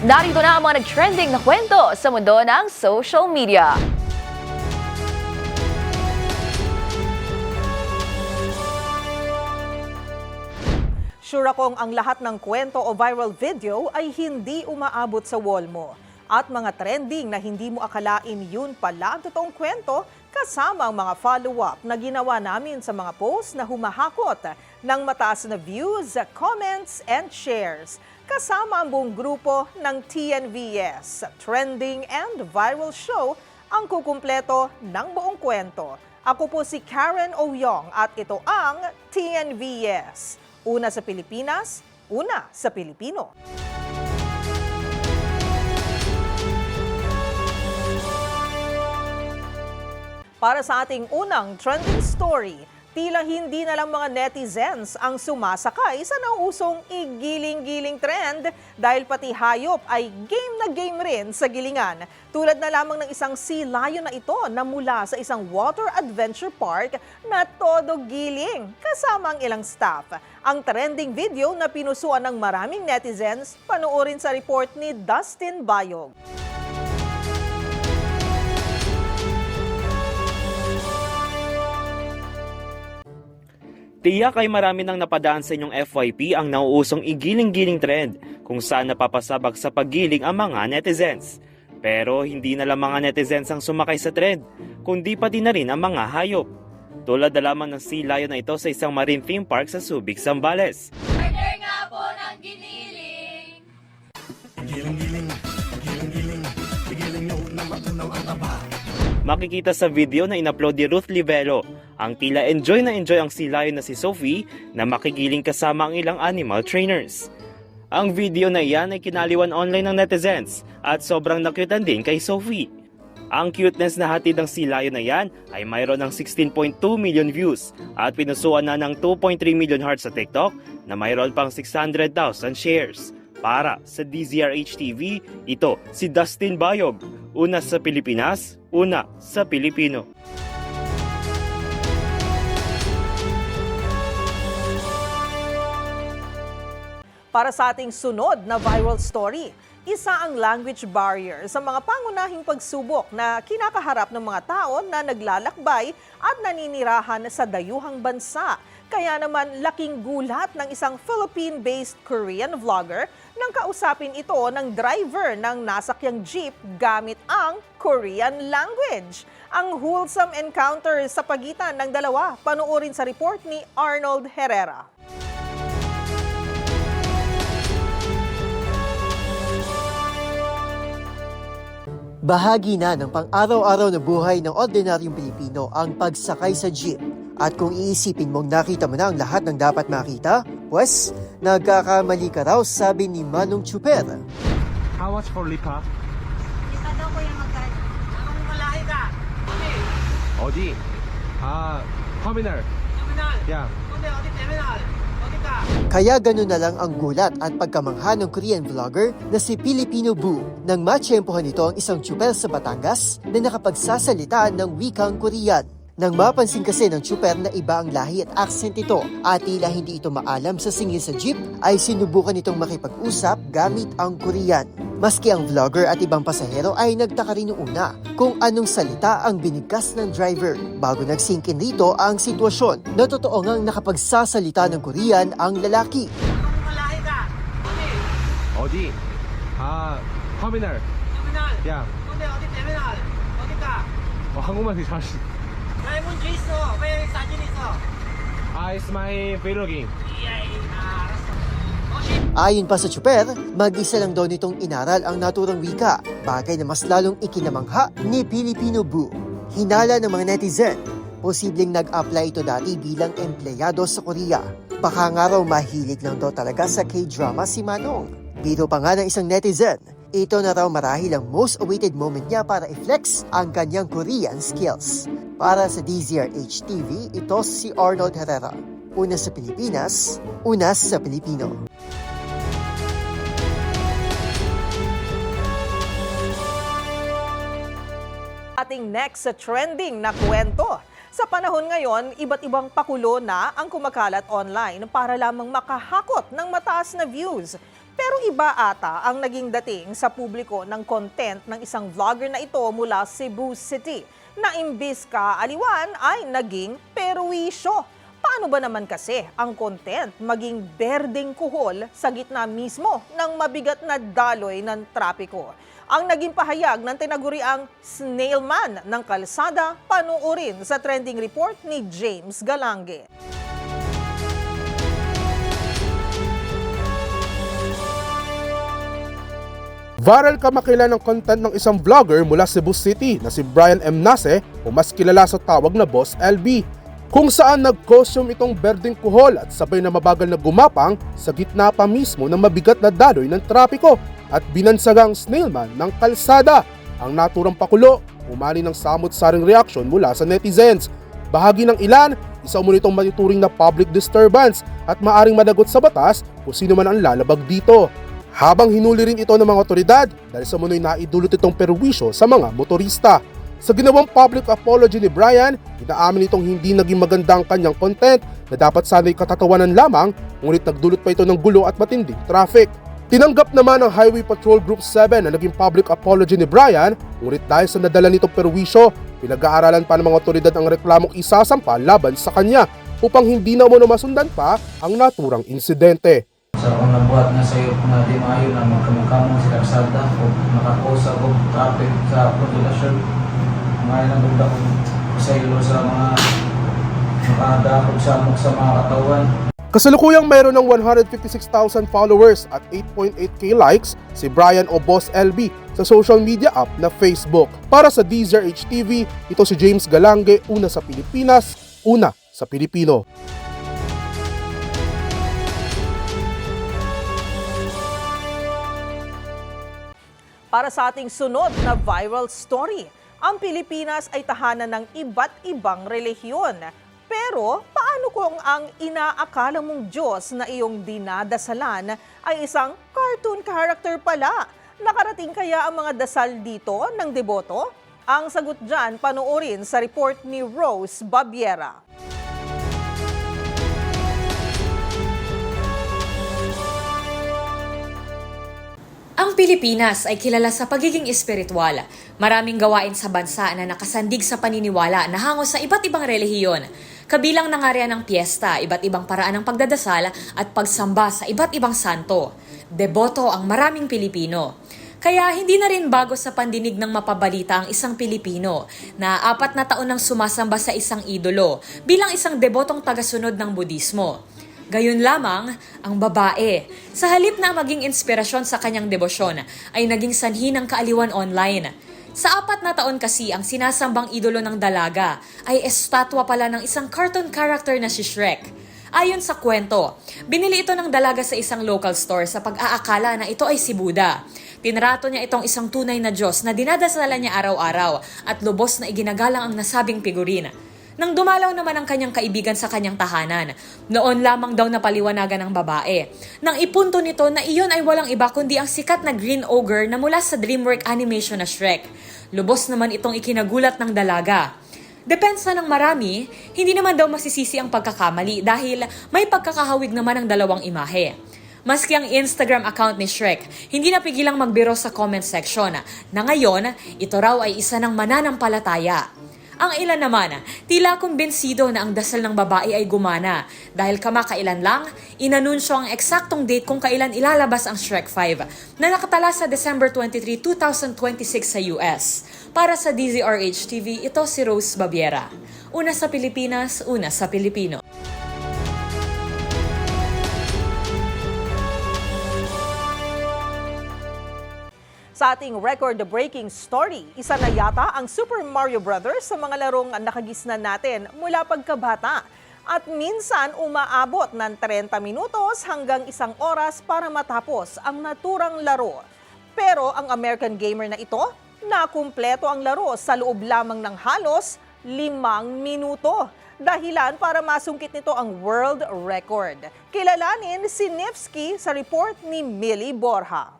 Narito na ang mga nag-trending na kwento sa mundo ng social media. Sure akong ang lahat ng kwento o viral video ay hindi umaabot sa wall mo. At mga trending na hindi mo akalain yun pala ang totoong kwento kasama ang mga follow-up na ginawa namin sa mga posts na humahakot ng mataas na views, comments, and shares. Kasama ang buong grupo ng TNVS, Trending and Viral Show, ang kukumpleto ng buong kwento. Ako po si Karen Oyong at ito ang TNVS. Una sa Pilipinas, una sa Pilipino. Para sa ating unang trending story, tila hindi na lang mga netizens ang sumasakay sa nauusong igiling-giling trend dahil pati hayop ay game na game rin sa gilingan. Tulad na lamang ng isang sea lion na ito na mula sa isang water adventure park na todo giling kasama ang ilang staff. Ang trending video na pinusuan ng maraming netizens, panoorin sa report ni Dustin Bayog. Tiyak ay marami nang napadaan sa inyong FYP ang nauusong igiling-giling trend kung saan napapasabak sa paggiling ang mga netizens. Pero hindi na lang mga netizens ang sumakay sa trend, kundi pati na rin ang mga hayop. Tulad na lamang ng sea lion na ito sa isang marine theme park sa Subic, Zambales. Makikita sa video na inupload ni Ruth Livelo ang tila enjoy na enjoy ang lion na si Sophie na makigiling kasama ang ilang animal trainers. Ang video na iyan ay kinaliwan online ng netizens at sobrang nakyutan din kay Sophie. Ang cuteness na hatid ng lion na yan ay mayroon ng 16.2 million views at pinusuan na ng 2.3 million hearts sa TikTok na mayroon pang 600,000 shares. Para sa DZRH TV, ito si Dustin Bayog. Una sa Pilipinas, una sa Pilipino. Para sa ating sunod na viral story, isa ang language barrier sa mga pangunahing pagsubok na kinakaharap ng mga tao na naglalakbay at naninirahan sa dayuhang bansa. Kaya naman laking gulat ng isang Philippine-based Korean vlogger nang kausapin ito ng driver ng nasakyang jeep gamit ang Korean language. Ang wholesome encounter sa pagitan ng dalawa, panuorin sa report ni Arnold Herrera. Bahagi na ng pang-araw-araw na buhay ng ordinaryong Pilipino ang pagsakay sa jeep. At kung iisipin mong nakita mo na ang lahat ng dapat makita, pues, nagkakamali ka raw sabi ni Manong Chuper. How much for lipa? Lipa daw ko yung magkano. Anong malahi ka? Odi. Ah, uh, terminal. Terminal? Yeah. Odi, odi, terminal. Kaya ganun na lang ang gulat at pagkamangha ng Korean vlogger na si Filipino Boo nang matsyempohan nito ang isang chuper sa Batangas na nakapagsasalita ng wikang Korean. Nang mapansin kasi ng chuper na iba ang lahi at accent ito at tila hindi ito maalam sa singil sa jeep ay sinubukan itong makipag-usap gamit ang Korean. Maski ang vlogger at ibang pasahero ay nagtaka rin noong una kung anong salita ang binigkas ng driver bago nagsinkin rito ang sitwasyon na totoo ngang nakapagsasalita ng Korean ang lalaki. Kung malahi ka. Kundi, 어디? 아, 터미널. terminal. 야, Kundi, 어디 terminal? 어디 ka? 어, 한국말 되게 잘하시. May 문제 있어. May 사진 있어. 아, it's my vlogging. Iyay, ah, arasо. Oh, shit. Ayon pa sa Chuper, mag-isa lang daw nitong inaral ang naturang wika, bagay na mas lalong ikinamangha ni Filipino Boo. Hinala ng mga netizen, posibleng nag-apply ito dati bilang empleyado sa Korea. Baka nga raw mahilig lang daw talaga sa K-drama si Manong. Biro pa nga ng isang netizen, ito na raw marahil ang most awaited moment niya para i-flex ang kanyang Korean skills. Para sa DZRH TV, ito si Arnold Herrera. Una sa Pilipinas, una sa Pilipino. ating next sa trending na kwento. Sa panahon ngayon, iba't ibang pakulo na ang kumakalat online para lamang makahakot ng mataas na views. Pero iba ata ang naging dating sa publiko ng content ng isang vlogger na ito mula Cebu City na imbis ka aliwan ay naging perwisyo. Paano ba naman kasi ang content maging berdeng kuhol sa gitna mismo ng mabigat na daloy ng trapiko? Ang naging pahayag ng tinaguriang snailman ng kalsada, panuorin sa trending report ni James Galange. Viral kamakailan ng content ng isang vlogger mula Cebu City na si Brian M. Nase o mas kilala sa tawag na Boss LB kung saan nag-costume itong berdeng kuhol at sabay na mabagal na gumapang sa gitna pa mismo ng mabigat na daloy ng trapiko at binansagang snailman ng kalsada. Ang naturang pakulo, umani ng samot-saring reaksyon mula sa netizens. Bahagi ng ilan, isa mo nitong manituring na public disturbance at maaring managot sa batas kung sino man ang lalabag dito. Habang hinuli rin ito ng mga otoridad dahil sa munoy naidulot itong perwisyo sa mga motorista. Sa ginawang public apology ni Brian, inaamin itong hindi naging maganda ang kanyang content na dapat sana'y katatawanan lamang ngunit nagdulot pa ito ng gulo at matinding traffic. Tinanggap naman ng Highway Patrol Group 7 na naging public apology ni Brian ngunit dahil sa nadala nitong perwisyo, pinag-aaralan pa ng mga otoridad ang reklamong isasampa laban sa kanya upang hindi na umano masundan pa ang naturang insidente. sa akong nabuhat nga sa iyo na di maayo na magkamukhamong sa karsada o nakakosa o traffic sa populasyon mga nang ganda ko sa ilo sa mga amok sa mga katawan Kasalukuyang mayroon ng 156,000 followers at 8.8k likes si Brian o Boss LB sa social media app na Facebook. Para sa DZRH TV, ito si James Galange, una sa Pilipinas, una sa Pilipino. Para sa ating sunod na viral story, ang Pilipinas ay tahanan ng iba't ibang relihiyon. Pero paano kung ang inaakala mong Diyos na iyong dinadasalan ay isang cartoon character pala? Nakarating kaya ang mga dasal dito ng deboto? Ang sagot dyan panoorin sa report ni Rose Babiera. Pilipinas ay kilala sa pagiging espiritual. Maraming gawain sa bansa na nakasandig sa paniniwala na hango sa iba't ibang relihiyon. Kabilang na nga riyan ang piyesta, iba't ibang paraan ng pagdadasal at pagsamba sa iba't ibang santo. Deboto ang maraming Pilipino. Kaya hindi na rin bago sa pandinig ng mapabalita ang isang Pilipino na apat na taon nang sumasamba sa isang idolo bilang isang debotong tagasunod ng Budismo. Gayon lamang, ang babae, sa halip na maging inspirasyon sa kanyang debosyon, ay naging sanhi ng kaaliwan online. Sa apat na taon kasi ang sinasambang idolo ng dalaga ay estatwa pala ng isang cartoon character na si Shrek. Ayon sa kwento, binili ito ng dalaga sa isang local store sa pag-aakala na ito ay si Buddha. Tinrato niya itong isang tunay na Diyos na dinadasalan niya araw-araw at lubos na iginagalang ang nasabing figurine. Nang dumalaw naman ang kanyang kaibigan sa kanyang tahanan, noon lamang daw napaliwanagan ng babae. Nang ipunto nito na iyon ay walang iba kundi ang sikat na Green Ogre na mula sa DreamWorks animation na Shrek. Lubos naman itong ikinagulat ng dalaga. Depensa ng marami, hindi naman daw masisisi ang pagkakamali dahil may pagkakahawig naman ang dalawang imahe. Maski ang Instagram account ni Shrek, hindi napigilang magbiro sa comment section na ngayon, ito raw ay isa ng mananampalataya. Ang ilan naman, tila kumbinsido na ang dasal ng babae ay gumana dahil kamakailan lang, inanunsyo ang eksaktong date kung kailan ilalabas ang Shrek 5 na nakatala sa December 23, 2026 sa US. Para sa DZRH TV, ito si Rose Babiera. Una sa Pilipinas, una sa Pilipino. Sa ating record-breaking story, isa na yata ang Super Mario Brothers sa mga larong nakagisnan natin mula pagkabata. At minsan umaabot ng 30 minutos hanggang isang oras para matapos ang naturang laro. Pero ang American gamer na ito, nakumpleto ang laro sa loob lamang ng halos limang minuto. Dahilan para masungkit nito ang world record. Kilalanin si Nifsky sa report ni Millie Borja.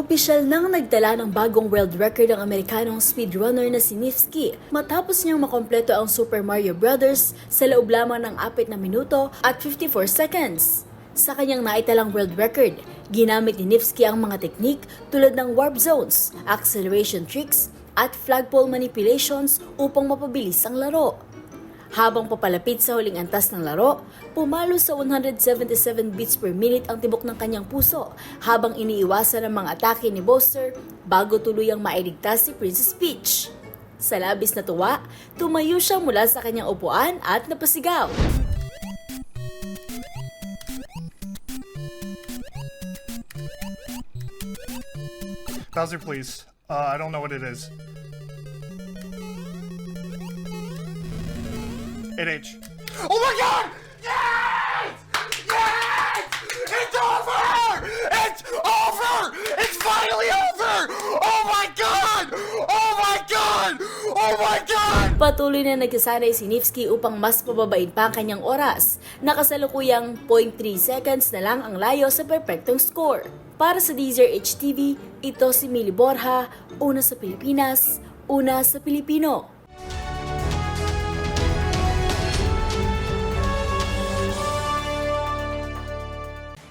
Opisyal nang nagdala ng bagong world record ang Amerikanong speedrunner na si Nifsky matapos niyang makompleto ang Super Mario Brothers sa loob lamang ng 4 na minuto at 54 seconds. Sa kanyang naitalang world record, ginamit ni Nifsky ang mga teknik tulad ng warp zones, acceleration tricks, at flagpole manipulations upang mapabilis ang laro. Habang papalapit sa huling antas ng laro, pumalo sa 177 beats per minute ang tibok ng kanyang puso habang iniiwasan ang mga atake ni Boster bago tuluyang mailigtas si Princess Peach. Sa labis na tuwa, tumayo siya mula sa kanyang upuan at napasigaw. Bowser, please. Uh, I don't know what it is. 8H. Oh my god! Yes! Yes! It's over! It's over! It's finally over! Oh my god! Oh my god! Oh my god! Patuloy na nagsasanay si Nifsky upang mas pababain pa ang kanyang oras. Nakasalukuyang 0.3 seconds na lang ang layo sa perfectong score. Para sa DZRH TV, ito si Mili Borja, una sa Pilipinas, una sa Pilipino.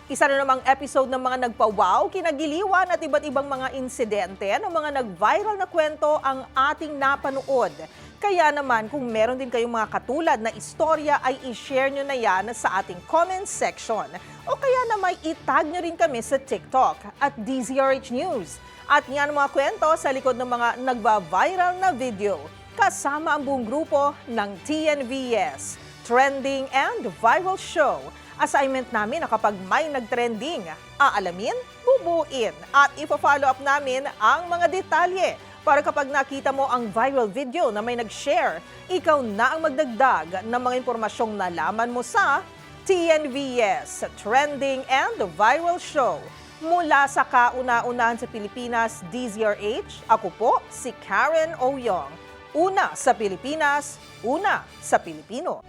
Isa na namang episode ng mga nagpa-wow, kinagiliwan at iba't ibang mga insidente ng mga nag-viral na kwento ang ating napanood. Kaya naman kung meron din kayong mga katulad na istorya ay i-share nyo na yan sa ating comment section. O kaya naman itag nyo rin kami sa TikTok at DZRH News. At yan mga kwento sa likod ng mga nagba-viral na video. Kasama ang buong grupo ng TNVS, Trending and Viral Show. Assignment namin na kapag may nagtrending, aalamin, bubuin at ipa-follow up namin ang mga detalye para kapag nakita mo ang viral video na may nag-share, ikaw na ang magdagdag ng mga impormasyong nalaman mo sa TNVS, Trending and Viral Show. Mula sa kauna-unahan sa Pilipinas, DZRH, ako po si Karen Oyong. Una sa Pilipinas, una sa Pilipino.